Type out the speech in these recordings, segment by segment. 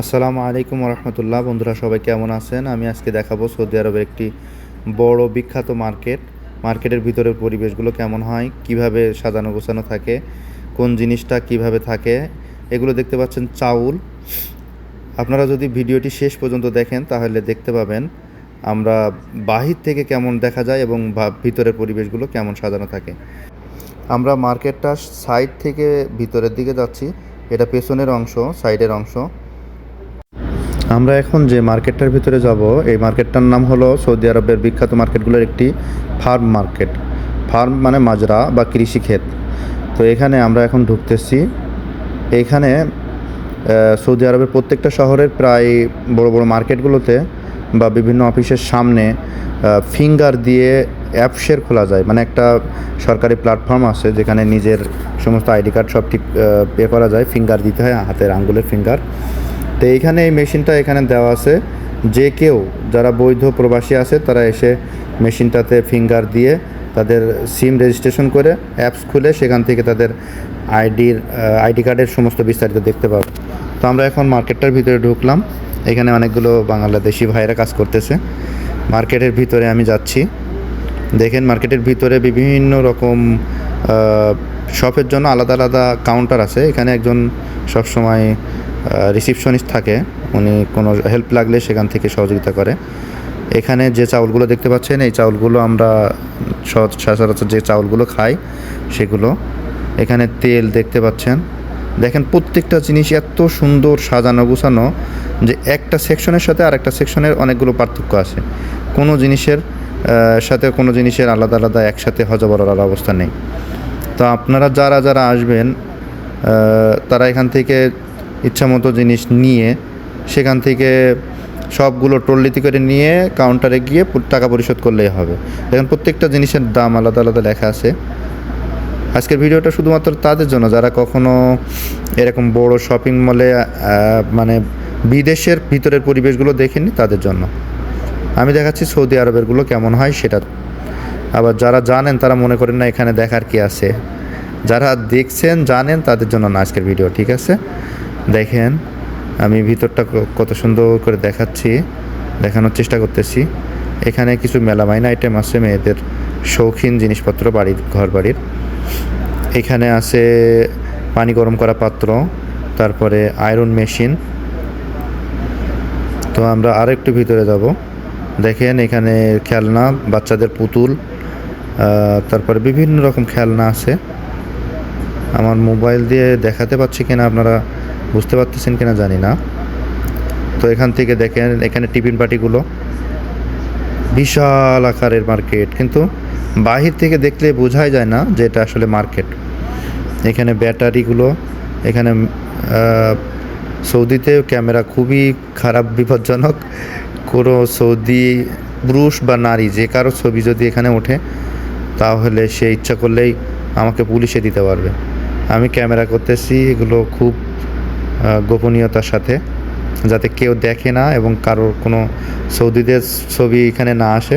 আসসালামু আলাইকুম রহমতুল্লাহ বন্ধুরা, সবাই কেমন আছেন? আমি আজকে দেখাবো সৌদি আরবের একটি বড় বিখ্যাত মার্কেট। মার্কেটের ভিতরের পরিবেশগুলো কেমন হয়, কীভাবে সাজানো গোছানো থাকে, কোন জিনিসটা কীভাবে থাকে, এগুলো দেখতে পাচ্ছেন চাউল। আপনারা যদি ভিডিওটি শেষ পর্যন্ত দেখেন, তাহলে দেখতে পাবেন আমরা বাহির থেকে কেমন দেখা যায় এবং ভিতরের পরিবেশগুলো কেমন সাজানো থাকে। আমরা মার্কেটটা সাইড থেকে ভিতরের দিকে যাচ্ছি। এটা পেছনের অংশ, সাইডের অংশ। আমরা এখন যে মার্কেটটার ভিতরে যাব এই মার্কেটটার নাম হলো সৌদি আরবের বিখ্যাত মার্কেটগুলোর একটি ফার্ম মার্কেট। ফার্ম মানে মাজরা বা কৃষি ক্ষেত। তো এখানে আমরা এখন ঢুকতেছি। এইখানে আহ, সৌদি আরবের প্রত্যেকটা শহরের প্রায় বড় বড় মার্কেটগুলোতে বা বিভিন্ন অফিসের সামনে ফিঙ্গার দিয়ে অ্যাপসের খোলা যায়। মানে একটা সরকারি প্ল্যাটফর্ম আছে যেখানে নিজের সমস্ত আইডি কার্ড সব ঠিক পে করা যায়। ফিঙ্গার দিতে হয় হাতের আঙ্গুলের ফিঙ্গার। তো এইখানে এই মেশিনটা এখানে দেওয়া আছে। যে কেউ যারা বৈধ প্রবাসী আছে, তারা এসে মেশিনটাতে ফিঙ্গার দিয়ে তাদের সিম রেজিস্ট্রেশন করে অ্যাপস খুলে সেখান থেকে তাদের আইডির আইডি কার্ডের সমস্ত বিস্তারিত দেখতে পাবে। তো আমরা এখন মার্কেটটার ভিতরে ঢুকলাম। এখানে অনেকগুলো বাংলাদেশি ভাইরা কাজ করতেছে। মার্কেটের ভিতরে আমি যাচ্ছি। দেখেন মার্কেটের ভিতরে বিভিন্ন রকম শপের জন্য আলাদা আলাদা কাউন্টার আছে। এখানে একজন সবসময় রিসিপশনিস্ট থাকে। উনি কোনো হেল্প লাগলে সেখান থেকে সহযোগিতা করে। এখানে যে চাউলগুলো দেখতে পাচ্ছেন, এই চাউলগুলো আমরা সচরাচর যে চাউলগুলো খাই, সেগুলো। এখানে তেল দেখতে পাচ্ছেন। দেখেন প্রত্যেকটা জিনিস এত সুন্দর সাজানো গুছানো যে একটা সেকশনের সাথে আরেকটা সেকশনের অনেকগুলো পার্থক্য আছে। কোনো জিনিসের সাথে কোনো জিনিসের আলাদা আলাদা একসাথে হজবরার অবস্থা নেই। তো আপনারা যারা যারা আসবেন তারা এখান থেকে ইচ্ছামতো জিনিস নিয়ে সেখান থেকে সবগুলো ট্রলিতে করে নিয়ে কাউন্টারে গিয়ে টাকা পরিশোধ করলেই হবে। দেখেন প্রত্যেকটা জিনিসের দাম আলাদা আলাদা লেখা আছে। আজকের ভিডিওটা শুধুমাত্র তাদের জন্য, যারা কখনো এরকম বড় শপিং মলে মানে বিদেশের ভিতরের পরিবেশগুলো দেখেনি তাদের জন্য। আমি দেখাচ্ছি সৌদি আরবেরগুলো কেমন হয় সেটা। আবার যারা জানেন, তারা মনে করেন না এখানে দেখার কি আছে। যারা দেখছেন, জানেন, তাদের জন্য না আজকের ভিডিও, ঠিক আছে? দেখেন, আমি ভিতরটা কত সুন্দর করে দেখাচ্ছি, দেখানোর চেষ্টা করতেছি। এখানে কিছু মেলামাইন আইটেম আছে, মেয়েদের শৌখিন জিনিসপত্র বাড়ির ঘর বাড়ির এখানে আছে পানি গরম করা পাত্র, তারপরে আয়রন মেশিন তো আমরা আর একটু ভিতরে যাব। দেখেন, এখানে খেলনা, বাচ্চাদের পুতুল তারপরে বিভিন্ন রকম খেলনা আছে। আমার মোবাইল দিয়ে দেখাতে পাচ্ছি কিনা আপনারা বুঝতে পারতেছেন কিনা জানি না। তো এখান থেকে দেখেন, এখানে টিফিন পার্টিগুলো বিশাল আকারের মার্কেট। কিন্তু বাহির থেকে দেখলে বোঝাই যায় না যে এটা আসলে মার্কেট। এখানে ব্যাটারিগুলো, এখানে সৌদিতে ক্যামেরা খুবই খারাপ, বিপজ্জনক। কোনো সৌদি পুরুষ বা নারী যে কারও ছবি যদি এখানে ওঠে, তাহলে সে ইচ্ছা করলেই আমাকে পুলিশে দিতে পারবে। আমি ক্যামেরা করতেছি, এগুলো খুব গোপনীয়তার সাথে, যাতে কেউ দেখে না এবং কারোর কোনো সৌদিদের ছবি এখানে না আসে।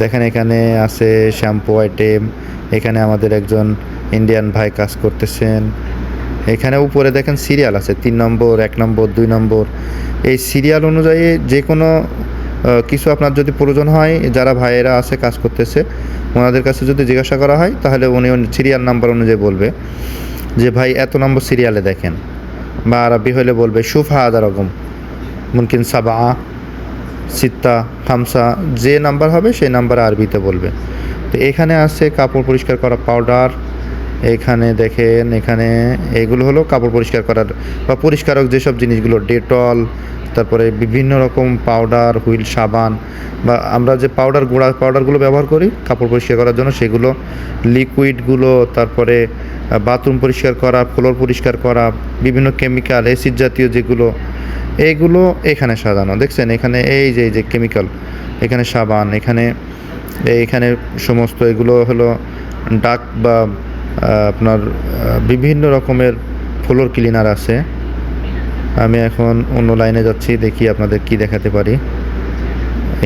দেখেন এখানে আছে শ্যাম্পু, আইটেম, এখানে আমাদের একজন ইন্ডিয়ান ভাই কাজ করতেছেন। এখানে উপরে দেখেন সিরিয়াল আছে, তিন নম্বর, এক নম্বর, দুই নম্বর। এই সিরিয়াল অনুযায়ী যে কোনো কিছু আপনার যদি প্রয়োজন হয়, যারা ভাইয়েরা আছে, কাজ করতেছে, ওনাদের কাছে যদি জিজ্ঞাসা করা হয়, তাহলে উনি সিরিয়াল নাম্বার অনুযায়ী বলবে যে, ভাই, এত নম্বর সিরিয়ালে দেখেন। বা আরবি হলে বলবে সুফা আদা রকম। মুমকিন সাবা, সিত্তা, খামসা, যে নাম্বার হবে সেই নাম্বার আরবিতে বলবে। তো এখানে আছে কাপড় পরিষ্কার করা পাউডার, এখানে দেখেন, এখানে এগুলো হলো কাপড় পরিষ্কার করার বা পরিষ্কারক যেসব জিনিসগুলো, ডেটল, তারপরে বিভিন্ন রকম পাউডার, হুইল সাবান বা আমরা যে পাউডার গুঁড়া, পাউডারগুলো ব্যবহার করি কাপড় পরিষ্কার করার জন্য, সেগুলো লিকুইডগুলো তারপরে বাথরুম পরিষ্কার করা, ফ্লোর পরিষ্কার করা, বিভিন্ন কেমিক্যাল অ্যাসিড জাতীয় যেগুলো এইগুলো এখানে সাজানো। দেখছেন? এখানে এই যে এই যে কেমিক্যাল, এখানে সাবান, এখানে এইখানে সমস্ত এগুলো হলো ডাক বা আপনার বিভিন্ন রকমের ফ্লোর ক্লিনার আছে। আমি এখন অন্য লাইনে যাচ্ছি, দেখি আপনাদের কি দেখাতে পারি।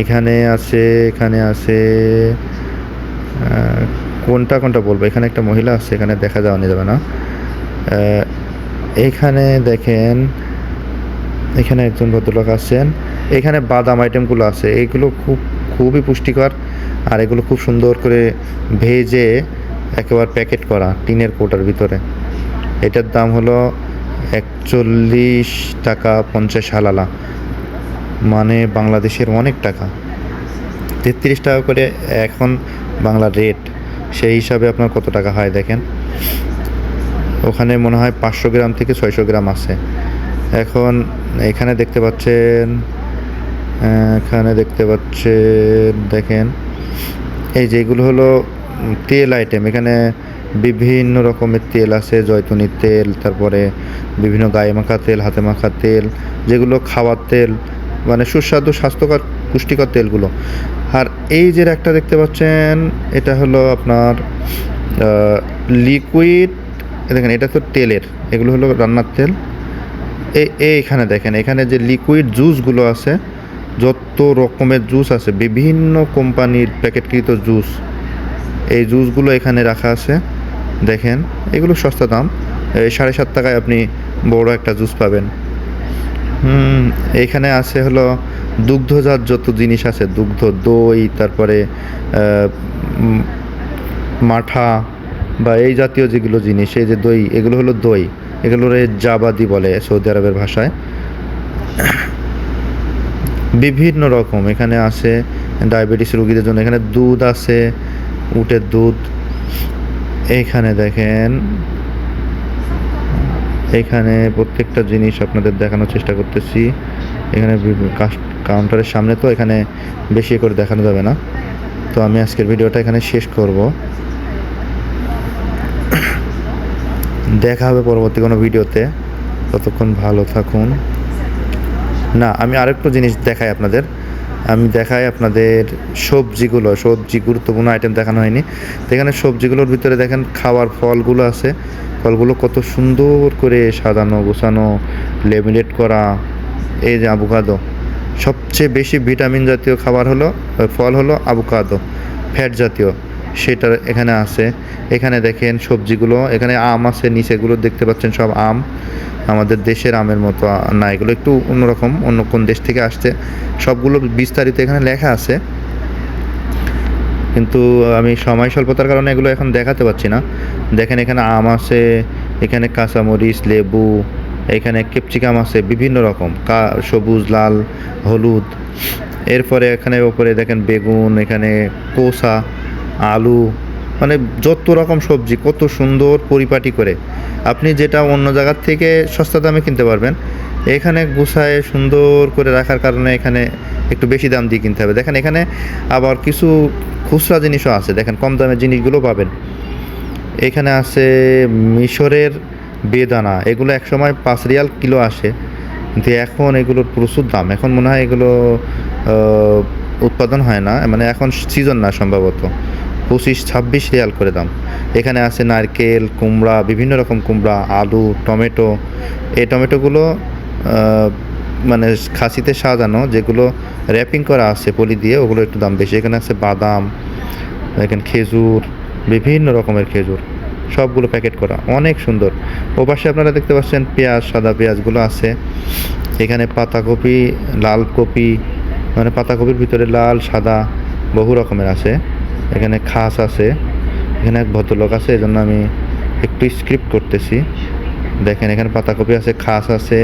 এখানে আছে এখানে আছে কোনটা কোনটা বলব? এখানে একটা মহিলা আছে, এখানে দেখা যাওয়া যাবে না। এখানে দেখেন, এখানে একজন ভদ্রলোক আছেন এখানে বাদাম আইটেমগুলো আছে এইগুলো খুব, খুবই পুষ্টিকর আর এগুলো খুব সুন্দর করে ভেজে একেবারে প্যাকেট করা টিনের কোটার ভিতরে। এটার দাম হলো একচল্লিশ টাকা পঞ্চাশ হালালা। মানে বাংলাদেশের অনেক টাকা। তেত্রিশ টাকা করে এখন বাংলার রেট। সেই হিসাবে আপনার কত টাকা হয় দেখেন? ওখানে মনে হয় পাঁচশো গ্রাম থেকে ছয়শো গ্রাম আছে। এখন এখানে দেখতে পাচ্ছেন, এখানে দেখতে পাচ্ছেন, দেখেন। এই যেগুলো হলো তেল আইটেম এখানে বিভিন্ন রকমের তেল আছে, জয়তুনির তেল, তারপরে বিভিন্ন গায়ে মাখা তেল, হাতে মাখা তেল, যেগুলো খাওয়ার তেল মানে সুস্বাদু, স্বাস্থ্যকর পুষ্টিকর তেলগুলো। আর এই যে একটা দেখতে পাচ্ছেন, এটা হলো আপনার লিকুইড দেখেন, এটা তো তেলের, এগুলো হলো রান্নার তেল। এই এইখানে দেখেন, এখানে যে লিকুইড জুসগুলো আছে, যত রকমের জুস আছে, বিভিন্ন কোম্পানির প্যাকেটকৃত জুস এই জুসগুলো এখানে রাখা আছে। দেখেন, এগুলো সস্তা দাম, এই সাড়ে সাত টাকায় আপনি বড় একটা জুস পাবেন। হুম, এখানে আছে হলো দুগ্ধজাত যত জিনিস আছে, দুগ্ধ, দই, তারপরে মাঠা বা এই জাতীয় যেগুলো জিনিস, এই যে দই, এগুলো হলো দই। এগুলোর জাবাদি বলে সৌদি আরবের ভাষায়। বিভিন্ন রকম। এখানে আছে ডায়াবেটিস রোগীদের জন্য। এখানে দুধ আছে, উটের দুধ। এইখানে দেখেন, এখানে প্রত্যেকটা জিনিস আপনাদের দেখানোর চেষ্টা করতেছি। এখানে বিভি- কাস- কাউন্টারের সামনে তো এখানে বেশি করে দেখানো যাবে না। তো আমি আজকের ভিডিওটা এখানে শেষ করব। দেখা হবে পরবর্তী কোনো ভিডিওতে। ততক্ষণ ভালো থাকুন। না, আমি আরেকটা জিনিস দেখাই আপনাদের। আমি দেখাই আপনাদের সবজিগুলো। সবজি গুরুত্বপূর্ণ আইটেম দেখানো হয়নি। তো এখানে সবজিগুলোর ভিতরে দেখেন খাওয়ার ফলগুলো আছে। ফলগুলো কত সুন্দর করে সাজানো, গোছানো লেমিনেট করা। এই যে আবুকাদো সবচেয়ে বেশি ভিটামিন জাতীয় খাবার হলো ফল হলো আবুকাদো ফ্যাট জাতীয়। সেটা এখানে আছে। এখানে দেখেন সবজিগুলো, এখানে আম আছে, নিচেগুলো দেখতে পাচ্ছেন সব আম। আমাদের দেশের আমের মতো না, এগুলো একটু অন্যরকম, অন্য কোন দেশ থেকে আসছে। সবগুলো বিস্তারিত এখানে লেখা আছে। কিন্তু আমি সময় স্বল্পতার কারণে এগুলো এখন দেখাতে পাচ্ছি না। দেখেন এখানে আম আছে, এখানে কাঁচামরিচ, লেবু এখানে ক্যাপসিকাম আছে, বিভিন্ন রকম। কা, সবুজ, লাল, হলুদ। এরপরে এখানে ওপরে দেখেন বেগুন, এখানে কোসা আলু মানে যত রকম সবজি, কত সুন্দর পরিপাটি করে। আপনি যেটা অন্য জায়গার থেকে সস্তা দামে কিনতে পারবেন, এখানে গুছায় সুন্দর করে রাখার কারণে এখানে একটু বেশি দাম দিয়ে কিনতে হবে। দেখেন এখানে আবার কিছু খুচরা জিনিসও আছে, দেখেন কম দামের জিনিসগুলো পাবেন। এখানে আছে মিশরের বেদানা, এগুলো একসময় পাঁচ রিয়াল কিলো আসে। কিন্তু এখন এগুলোর প্রচুর দাম। এখন মনে হয় এগুলো উৎপাদন হয় না। মানে এখন সিজন না সম্ভবত। পঁচিশ, ছাব্বিশ রিয়াল করে দাম। এখানে আছে নারকেল, কুমড়া, বিভিন্ন রকম কুমড়া, আলু, টমেটো। এই টমেটোগুলো মানে খাসিতে সাজানো, যেগুলো র্যাপিং করা আছে পলি দিয়ে, ওগুলো একটু দাম বেশি। এখানে আছে বাদাম, এখানে খেজুর, বিভিন্ন রকমের খেজুর। সবগুলো প্যাকেট করা। অনেক সুন্দর। ও পাশে আপনারা দেখতে পাচ্ছেন পেঁয়াজ, সাদা পেঁয়াজগুলো আছে। এখানে পাতাকপি, লাল কপি মানে পাতাকপির ভিতরে লাল, সাদা বহু রকমের আছে। এখানে খাস আছে। এখানে এক ভদ্রলোক আছে এই জন্য আমি একটু স্ক্রিপ্ট করতেছি। দেখেন এখানে পাতাকপি আছে, খাস আছে।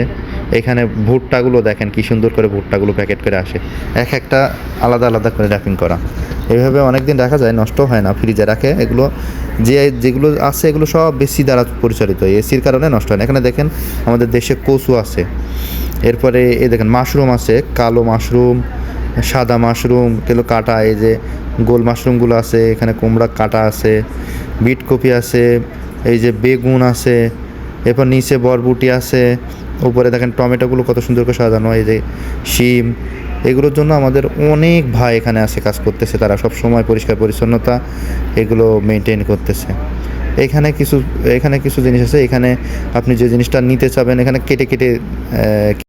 এখানে ভুট্টাগুলো দেখেন কি সুন্দর করে ভুট্টাগুলো প্যাকেট করে আসে। এক একটা আলাদা আলাদা করে র্যাপিং করা। এইভাবে অনেক দিন রাখা যায়, নষ্ট হয় না ফ্রিজে রাখে। এগুলো যে, যেগুলো আছে, এগুলো সব বেশি দ্বারা পরিচালিত। এসির কারণে নষ্ট হয় না। এখানে দেখেন আমাদের দেশে কচু আছে। এরপরে এই দেখেন মাশরুম আছে, কালো মাশরুম, সাদা মাশরুম এগুলো কাটা, এই যে গোল মাশরুমগুলো আছে, এখানে কুমড়া কাটা আছে, বিট কপি আছে, এই যে বেগুন আছে, এরপর নিচে বরবুটি আছে উপরে দেখেন টমেটোগুলো কত সুন্দর করে সাজানো, এই যে শিম, এগুলোর জন্য আমাদের অনেক ভাই এখানে আসে, কাজ করতেছে, তারা সব সময় পরিষ্কার পরিচ্ছন্নতা, এগুলো মেনটেন করতেছে। এখানে কিছু এখানে কিছু জিনিস আছে, এখানে আপনি যে জিনিসটা নিতে চাবেন, এখানে কেটে কেটে